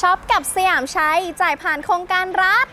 ช็อปกับสยามชัยจ่ายผ่านโครงการรัฐ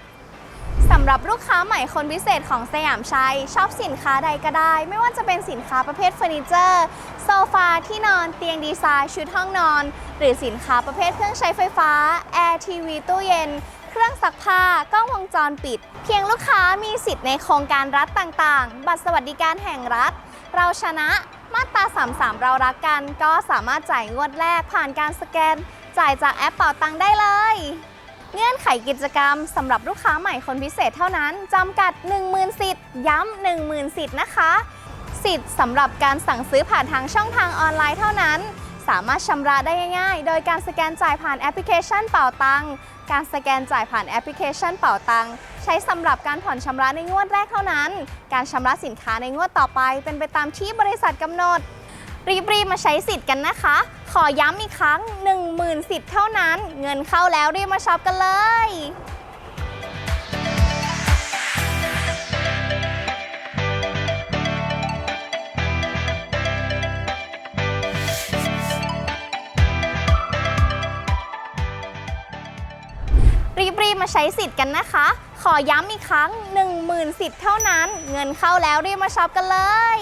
สำหรับลูกค้าใหม่คนพิเศษของสยามชัยชอบสินค้าใดก็ได้ ไม่ว่าจะเป็นสินค้าประเภทเฟอร์นิเจอร์ โซฟาที่นอนเตียงดีไซน์ ชุดห้องนอน หรือสินค้าประเภทเครื่องใช้ไฟฟ้า แอร์ทีวีตู้เย็น เครื่องซักผ้ากล้องวงจรปิด เพียงลูกค้ามีสิทธิ์ในโครงการรัฐต่างๆ บัตรสวัสดิการแห่งรัฐ เราชนะมาตรา 33 เรารักกัน ก็สามารถจ่ายงวดแรกผ่านการสแกน จ่ายจากแอปเป่าตังได้เลย เงื่อนไขกิจกรรมสำหรับลูกค้าใหม่คนพิเศษเท่านั้นจำกัด 10,000 สิทธิ์ ย้ำ10,000 สิทธิ์นะคะ สิทธิ์สำหรับการสั่งซื้อผ่านทางช่องทางออนไลน์เท่านั้น สามารถชำระได้ง่ายๆ โดยการสแกนจ่ายผ่านแอปพลิเคชันเป่าตังการสแกนจ่ายผ่านแอปพลิเคชันเป่าตังใช้สำหรับการผ่อนชำระในงวดแรกเท่านั้น การชำระสินค้าในงวดต่อไป เป็นไปตามที่บริษัทกำหนด รีบๆมาใช้สิทธิ์กันนะคะ ขอย้ำอีกครั้ง 10,000สิทธิ์เท่านั้น เงินเข้าแล้วรีบมาช็อปกันเลยรีบๆมาใช้สิทธิ์กันนะคะ ขอย้ำอีกครั้ง 10,000สิทธิ์เท่านั้น เงินเข้าแล้วรีบมาช็อปกันเลย